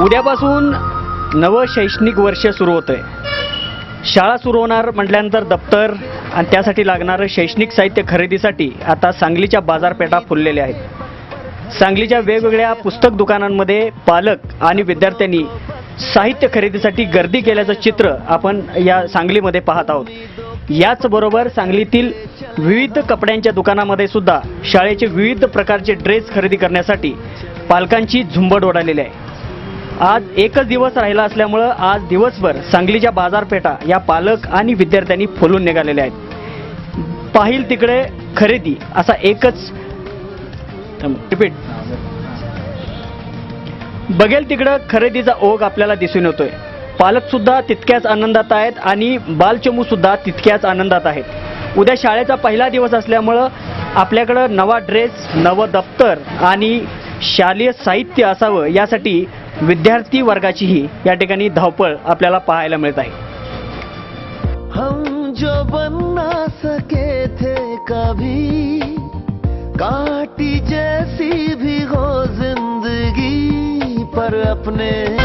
उद्यापासून नवं शैक्षणिक वर्ष सुरू होतं आहे शाळा सुरू होणार म्हटल्यानंतर दप्तर आणि त्यासाठी लागणारं शैक्षणिक साहित्य खरेदीसाठी आता सांगलीच्या बाजारपेठा फुललेल्या आहेत. सांगलीच्या वेगवेगळ्या पुस्तक दुकानांमध्ये पालक आणि विद्यार्थ्यांनी साहित्य खरेदीसाठी गर्दी केल्याचं चित्र आपण या सांगलीमध्ये पाहत आहोत. याचबरोबर सांगलीतील विविध कपड्यांच्या दुकानामध्ये सुद्धा शाळेचे विविध प्रकारचे ड्रेस खरेदी करण्यासाठी पालकांची झुंबड ओढालेली आहे. आज एकच दिवस राहिला असल्यामुळं आज दिवसभर सांगलीच्या बाजारपेठा या पालक आणि विद्यार्थ्यांनी फुलून निघालेल्या आहेत. पाहिल तिकडे खरेदी असा एकच रिपीट बघेल तिकडं खरेदीचा ओघ आपल्याला दिसून येतोय. पालक सुद्धा तितक्याच आनंदात आहेत आणि बालचमू सुद्धा तितक्याच आनंदात आहेत. उद्या शाळेचा पहिला दिवस असल्यामुळं आपल्याकडं नवा ड्रेस नवं दप्तर आणि शालेय साहित्य असावं यासाठी विद्यार्थी वर्गाचीही या ठिकाणी धावपळ आपल्याला पाहायला मिळत आहे. हम जो बनना सके थे कभी काटी जैसी भी हो जिंदगी पर अपने।